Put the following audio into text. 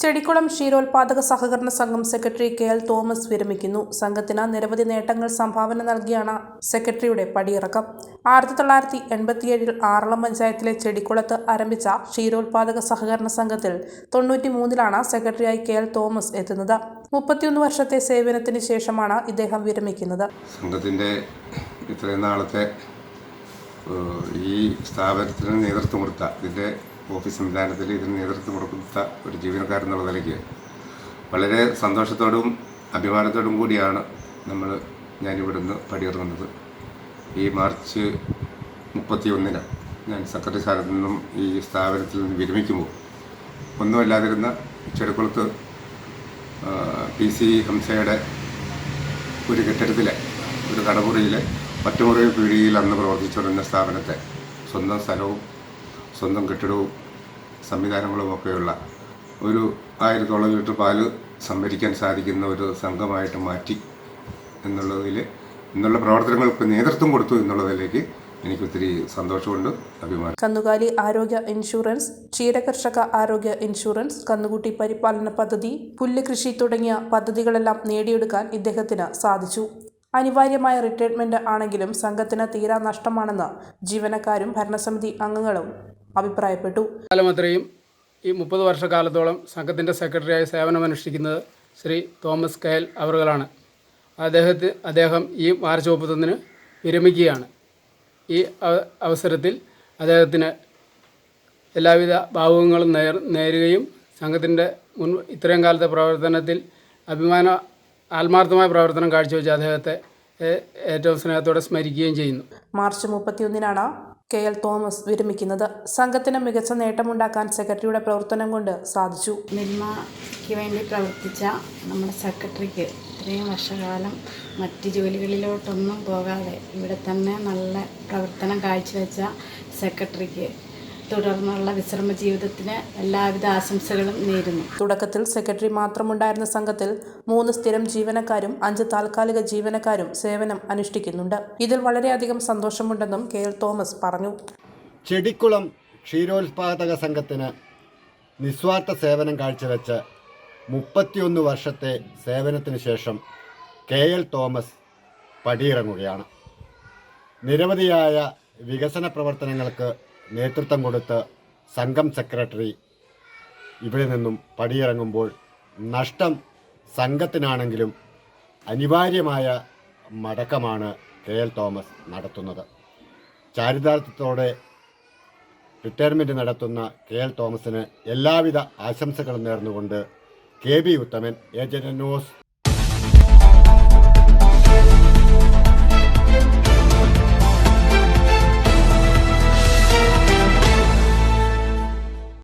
ചെടിക്കുളം ക്ഷീരോത്പാദക സഹകരണ സംഘം സെക്രട്ടറി കെ എൽ തോമസ് വിരമിക്കുന്നു. സംഘത്തിന് നിരവധി നേട്ടങ്ങൾ സംഭാവന നൽകിയാണ് സെക്രട്ടറിയുടെ പടിയിറക്കം. ആയിരത്തി തൊള്ളായിരത്തി എൺപത്തിയേഴിൽ ആറളം പഞ്ചായത്തിലെ ചെടിക്കുളത്ത് ആരംഭിച്ച ക്ഷീരോത്പാദക സഹകരണ സംഘത്തിൽ തൊണ്ണൂറ്റി മൂന്നിലാണ് സെക്രട്ടറിയായി കെ എൽ തോമസ് എത്തുന്നത്. മുപ്പത്തിയൊന്ന് വർഷത്തെ സേവനത്തിന് ശേഷമാണ് ഇദ്ദേഹം വിരമിക്കുന്നത്. സംഘത്തിന്റെ ഇത്രയും നാളത്തെ ഈ സ്ഥാപനത്തിന് നേതൃത്വം കൊടുത്ത ഇതിന്റെ ഓഫീസ് സംവിധാനത്തിൽ ഇതിന് നേതൃത്വം കൊടുക്കുന്ന ഒരു ജീവനക്കാരൻ എന്നുള്ള നിലയ്ക്ക് വളരെ സന്തോഷത്തോടും അഭിമാനത്തോടും കൂടിയാണ് നമ്മൾ ഞാനിവിടുന്ന് പടിയിറങ്ങുന്നത് ഈ മാർച്ച് മുപ്പത്തി ഒന്നിന് ഞാൻ സെക്രട്ടറി സ്ഥാനത്ത് നിന്നും ഈ സ്ഥാപനത്തിൽ നിന്ന് വിരമിക്കുമ്പോൾ ഒന്നുമല്ലാതിരുന്ന ചെറുക്കുളത്ത് പി സി ഹംസയുടെ ഒരു കെട്ടിടത്തിലെ ഒരു കടമുറിയിലെ ഒറ്റമുറി പീടികയിൽ അന്ന് പ്രവർത്തിച്ചുകൊണ്ടിരുന്ന സ്ഥാപനത്തെ സ്വന്തം സ്ഥലവും സ്വന്തം കെട്ടിടവും സംവിധാനങ്ങളും ഒക്കെയുള്ള ഒരു ആയിരത്തോളം ലിറ്റർ പാൽ സംഭരിക്കാൻ സാധിക്കുന്ന ഒരു സംഘമായിട്ട് മാറ്റി എന്നുള്ളതിൽ എന്നുള്ള പ്രവർത്തനങ്ങൾക്ക് നേതൃത്വം കൊടുത്തു എന്നുള്ളതിലേക്ക് എനിക്ക് ഒത്തിരി സന്തോഷമുണ്ട് അഭിമാനം. കന്നുകാലി ആരോഗ്യ ഇൻഷുറൻസ് ക്ഷീരകർഷക ആരോഗ്യ ഇൻഷുറൻസ് കന്നുകുട്ടി പരിപാലന പദ്ധതി പുല്ല് കൃഷി തുടങ്ങിയ പദ്ധതികളെല്ലാം നേടിയെടുക്കാൻ ഇദ്ദേഹത്തിന് സാധിച്ചു. അനിവാര്യമായ റിട്ടയർമെന്റ് ആണെങ്കിലും സംഘത്തിന് തീരാ നഷ്ടമാണെന്ന് ജീവനക്കാരും ഭരണസമിതി അംഗങ്ങളും അഭിപ്രായപ്പെട്ടു. കാലം അത്രയും ഈ മുപ്പത് വർഷക്കാലത്തോളം സംഘത്തിന്റെ സെക്രട്ടറിയായി സേവനമനുഷ്ഠിക്കുന്നത് ശ്രീ തോമസ് കയൽ അവറുകളാണ്. അദ്ദേഹത്തെ അദ്ദേഹം ഈ മാർച്ച് മുപ്പത്തൊന്നിന് വിരമിക്കുകയാണ്. ഈ അവസരത്തിൽ അദ്ദേഹത്തിന് എല്ലാവിധ ഭാവുകങ്ങളും നേർ നേരുകയും സംഘത്തിന്റെ മുൻ ഇത്രയും കാലത്തെ പ്രവർത്തനത്തിൽ അഭിമാന ആത്മാർത്ഥമായ പ്രവർത്തനം കാഴ്ചവെച്ച് അദ്ദേഹത്തെ ഏറ്റവും സ്നേഹത്തോടെ സ്മരിക്കുകയും ചെയ്യുന്നു. മാർച്ച് മുപ്പത്തിയൊന്നിനാണ് കെ എൽ തോമസ് വിരമിക്കുന്നത്. സംഘത്തിന് മികച്ച നേട്ടമുണ്ടാക്കാൻ സെക്രട്ടറിയുടെ പ്രവർത്തനം കൊണ്ട് സാധിച്ചു. മിൽമയ്ക്ക് വേണ്ടി പ്രവർത്തിച്ച നമ്മുടെ സെക്രട്ടറിക്ക് ഇത്രയും വർഷകാലം മറ്റ് ജോലികളിലോട്ടൊന്നും പോകാതെ ഇവിടെ തന്നെ നല്ല പ്രവർത്തനം കാഴ്ചവെച്ച സെക്രട്ടറിക്ക് തുടർന്നുള്ള വിശ്രമ ജീവിതത്തിന് എല്ലാവിധ ആശംസകളും നേരുന്നു. തുടക്കത്തിൽ സെക്രട്ടറി മാത്രമുണ്ടായിരുന്ന സംഘത്തിൽ മൂന്ന് സ്ഥിരം ജീവനക്കാരും അഞ്ച് താൽക്കാലിക ജീവനക്കാരും സേവനം അനുഷ്ഠിക്കുന്നുണ്ട്. ഇതിൽ വളരെയധികം സന്തോഷമുണ്ടെന്നും കെ എൽ തോമസ് പറഞ്ഞു. ചെടിക്കുളം ക്ഷീരോത്പാദക സംഘത്തിന് നിസ്വാർത്ഥ സേവനം കാഴ്ചവെച്ച് മുപ്പത്തിയൊന്ന് വർഷത്തെ സേവനത്തിന് ശേഷം കെ എൽ തോമസ് പടിയിറങ്ങുകയാണ്. നിരവധിയായ വികസന പ്രവർത്തനങ്ങൾക്ക് നേതൃത്വം കൊടുത്ത് സംഘം സെക്രട്ടറി ഇവിടെ നിന്നും പടിയിറങ്ങുമ്പോൾ നഷ്ടം സംഘത്തിനാണെങ്കിലും അനിവാര്യമായ മടക്കമാണ് കെ എൽ തോമസ് നടത്തുന്നത്. ചാരിതാർത്ഥ്യത്തോടെ റിട്ടയർമെന്റ് നടത്തുന്ന കെ എൽ തോമസിന് എല്ലാവിധ ആശംസകളും നേർന്നുകൊണ്ട് K B Uthaman agent news